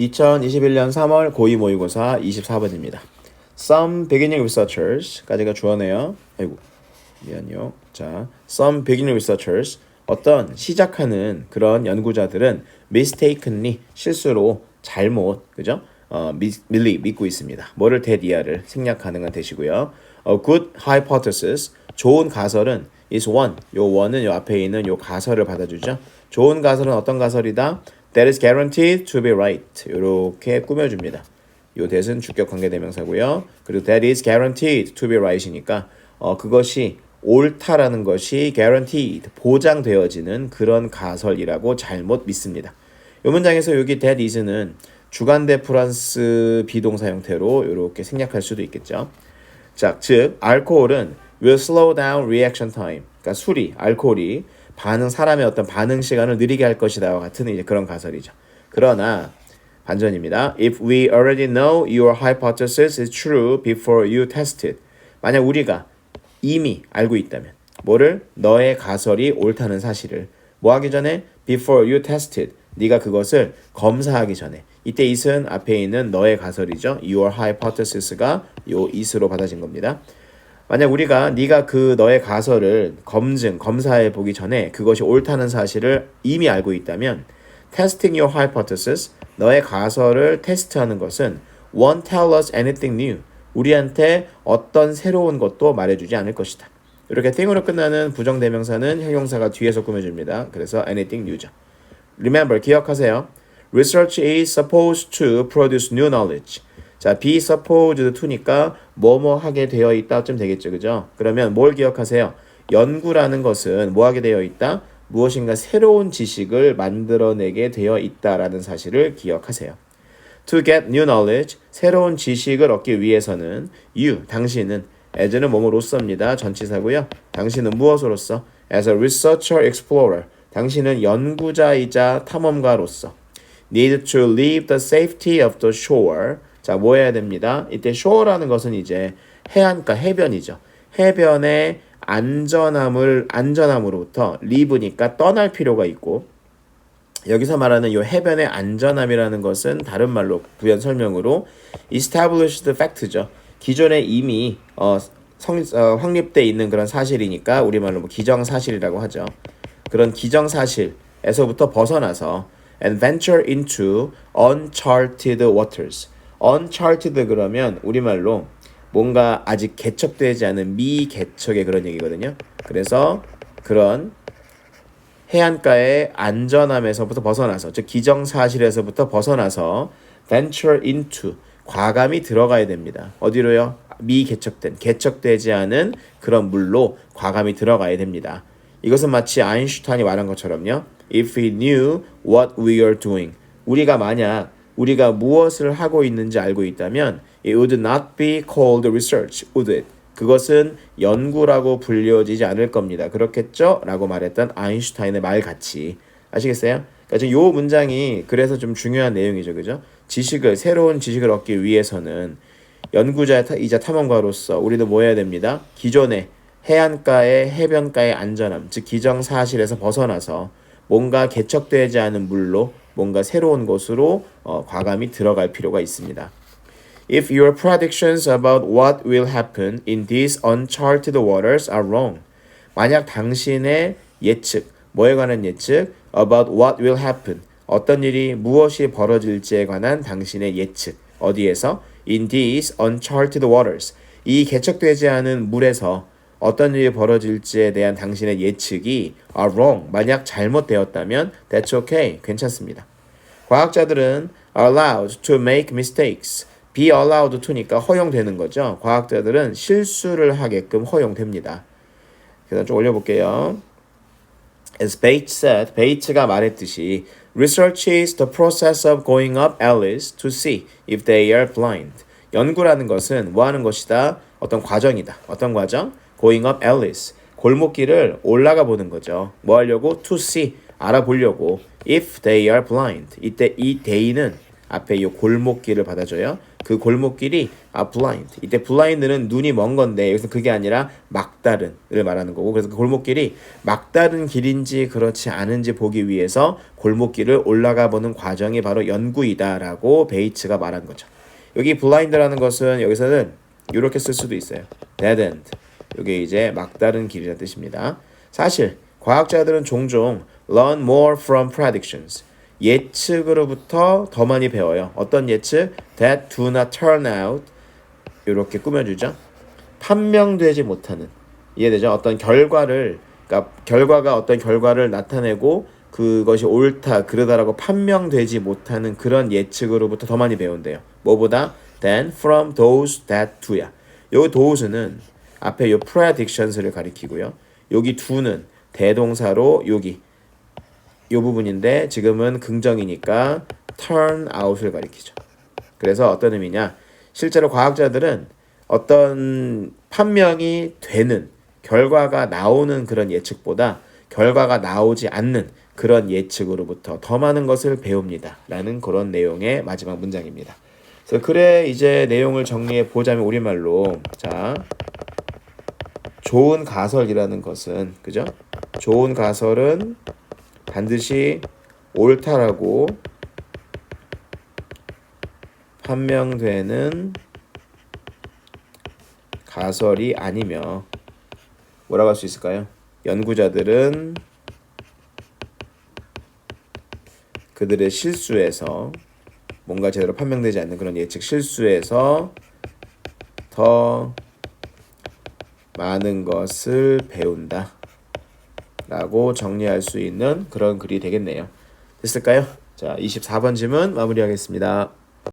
2021년 3월 고2 모의고사 24번입니다. Some beginning researchers까지가 주어네요. 아이고 미안요. 자, some beginning researchers 어떤 시작하는 그런 연구자들은 mistakenly 실수로 잘못 그죠? 어, 밀리 믿고 있습니다. 뭐를 대디아를 생략 가능한 대시고요. A good hypothesis 좋은 가설은 is one. 요 one은 요 앞에 있는 요 가설을 받아주죠. 좋은 가설은 어떤 가설이다? That is guaranteed to be right. 이렇게 꾸며줍니다. 요 that은 주격 관계대명사고요. 그리고 that is guaranteed to be right이니까 어, 그것이 옳다라는 것이 guaranteed 보장되어지는 그런 가설이라고 잘못 믿습니다. 요 문장에서 여기 that is는 주관대 플러스 비동사 형태로 이렇게 생략할 수도 있겠죠. 자, 즉 알코올은 will slow down reaction time. 그러니까 술이 알코올이 반응 사람의 어떤 반응 시간을 느리게 할 것이다와 같은 이제 그런 가설이죠. 그러나 반전입니다. If we already know your hypothesis is true before you test it. 만약 우리가 이미 알고 있다면 뭐를 너의 가설이 옳다는 사실을 뭐 하기 전에 before you test it. 네가 그것을 검사하기 전에 이때 it은 앞에 있는 너의 가설이죠. your hypothesis가 요 it으로 받아진 겁니다. 만약 우리가 네가 그 너의 가설을 검증, 검사해 보기 전에 그것이 옳다는 사실을 이미 알고 있다면 testing your hypothesis, 너의 가설을 테스트하는 것은 won't tell us anything new. 우리한테 어떤 새로운 것도 말해주지 않을 것이다. 이렇게 thing으로 끝나는 부정대명사는 형용사가 뒤에서 꾸며줍니다. 그래서 anything new죠. Remember, 기억하세요. Research is supposed to produce new knowledge. 자, be supposed to니까 뭐뭐 하게 되어 있다쯤 되겠죠. 그죠? 그러면 뭘 기억하세요? 연구라는 것은 뭐 하게 되어 있다? 무엇인가 새로운 지식을 만들어내게 되어 있다라는 사실을 기억하세요. To get new knowledge, 새로운 지식을 얻기 위해서는 you, 당신은 as는 뭐뭐로서입니다. 전치사고요. 당신은 무엇으로서? As a researcher explorer, 당신은 연구자이자 탐험가로서 need to leave the safety of the shore. 자, 뭐 해야 됩니다. 이때 shore라는 것은 이제 해안가, 해변이죠. 해변의 안전함을 안전함으로부터 leave니까 떠날 필요가 있고 여기서 말하는 이 해변의 안전함이라는 것은 다른 말로 부연 설명으로 established fact죠. 기존에 이미 어, 성, 어, 확립돼 있는 그런 사실이니까 우리말로 뭐 기정사실이라고 하죠. 그런 기정사실에서부터 벗어나서 and venture into uncharted waters. Uncharted 그러면 우리말로 뭔가 아직 개척되지 않은 미개척의 그런 얘기거든요. 그래서 그런 해안가의 안전함에서부터 벗어나서 즉 기정사실에서부터 벗어나서 venture into 과감히 들어가야 됩니다. 어디로요? 미개척된 개척되지 않은 그런 물로 과감히 들어가야 됩니다. 이것은 마치 아인슈타인이 말한 것처럼요. If we knew what we are doing. 우리가 만약 우리가 무엇을 하고 있는지 알고 있다면 it would not be called research, would it? 그것은 연구라고 불려지지 않을 겁니다. 그렇겠죠? 라고 말했던 아인슈타인의 말 같이 아시겠어요? 그러니까 지금 요 문장이 그래서 좀 중요한 내용이죠. 그죠? 지식을 새로운 지식을 얻기 위해서는 연구자이자 탐험가로서 우리도 뭐 해야 됩니다. 기존의 해안가의 해변가의 안전함, 즉 기정사실에서 벗어나서 뭔가 개척되지 않은 물로 뭔가 새로운 곳으로 어, 과감히 들어갈 필요가 있습니다. If your predictions about what will happen in these uncharted waters are wrong, 만약 당신의 예측, 뭐에 관한 예측, about what will happen, 어떤 일이 무엇이 벌어질지에 관한 당신의 예측, 어디에서? In these uncharted waters, 이 개척되지 않은 물에서 어떤 일이 벌어질지에 대한 당신의 예측이 are wrong, 만약 잘못되었다면 that's okay, 괜찮습니다. 과학자들은 allowed to make mistakes, be allowed to니까 허용되는 거죠. 과학자들은 실수를 하게끔 허용됩니다. 그래서 좀 올려볼게요. As Bates said, 베이츠가 말했듯이 Research is the process of going up alleys to see if they are blind. 연구라는 것은 뭐 하는 것이다? 어떤 과정이다. 어떤 과정? Going up alleys. 골목길을 올라가 보는 거죠. 뭐 하려고? To see. 알아보려고. If they are blind. 이때 이 they는 앞에 이 골목길을 받아줘요. 그 골목길이 아 blind. 이때 blind는 눈이 먼 건데 여기서 그게 아니라 막다른을 말하는 거고 그래서 그 골목길이 막다른 길인지 그렇지 않은지 보기 위해서 골목길을 올라가 보는 과정이 바로 연구이다라고 베이츠가 말한 거죠. 여기 blind라는 것은 여기서는 이렇게 쓸 수도 있어요. dead end. 이게 이제 막다른 길이라는 뜻입니다. 사실 과학자들은 종종 learn more from predictions. 예측으로부터 더 많이 배워요. 어떤 예측? That do not turn out. 이렇게 꾸며주죠. 판명되지 못하는 이해되죠? 어떤 결과를 그러니까 결과가 어떤 결과를 나타내고 그것이 옳다 그러다라고 판명되지 못하는 그런 예측으로부터 더 많이 배운대요. 뭐보다 than from those that do야. 요 those는 앞에 요 predictions를 가리키고요. 여기 do는 대동사로 여기 요 부분인데 지금은 긍정이니까 turn out을 가리키죠. 그래서 어떤 의미냐? 실제로 과학자들은 어떤 판명이 되는 결과가 나오는 그런 예측보다 결과가 나오지 않는 그런 예측으로부터 더 많은 것을 배웁니다. 라는 그런 내용의 마지막 문장입니다. 그래서 그래 이제 내용을 정리해 보자면 우리말로 자 좋은 가설이라는 것은 그죠? 좋은 가설은 반드시 옳다라고 판명되는 가설이 아니며 뭐라고 할 수 있을까요? 연구자들은 그들의 실수에서 뭔가 제대로 판명되지 않는 그런 예측 실수에서 더 많은 것을 배운다. 라고 정리할 수 있는 그런 글이 되겠네요. 됐을까요? 자, 24번 질문 마무리하겠습니다.